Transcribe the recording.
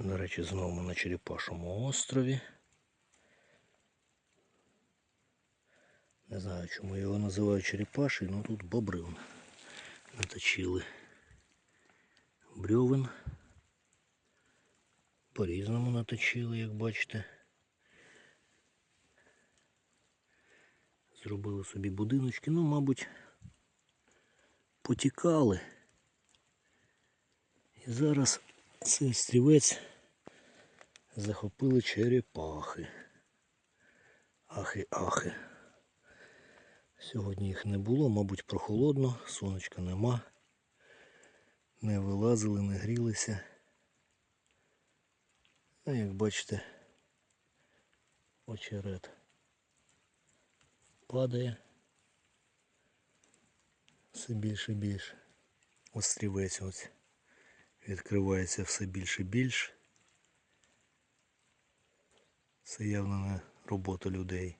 До речі, знову ми на Черепашому острові. Не знаю, чому його називають Черепаший, але тут бобри наточили. Брьовин. По-різному наточили, як бачите. Зробили собі будиночки, ну, мабуть, потікали. І зараз цей стрівець захопили черепахи. Ахи-ахи. Сьогодні їх не було, мабуть, прохолодно, сонечка нема. Не вилазили, не грілися. А як бачите, очерет падає все більше і більше. Острівець ось відкривається все більше і більше. Це явно не робота людей.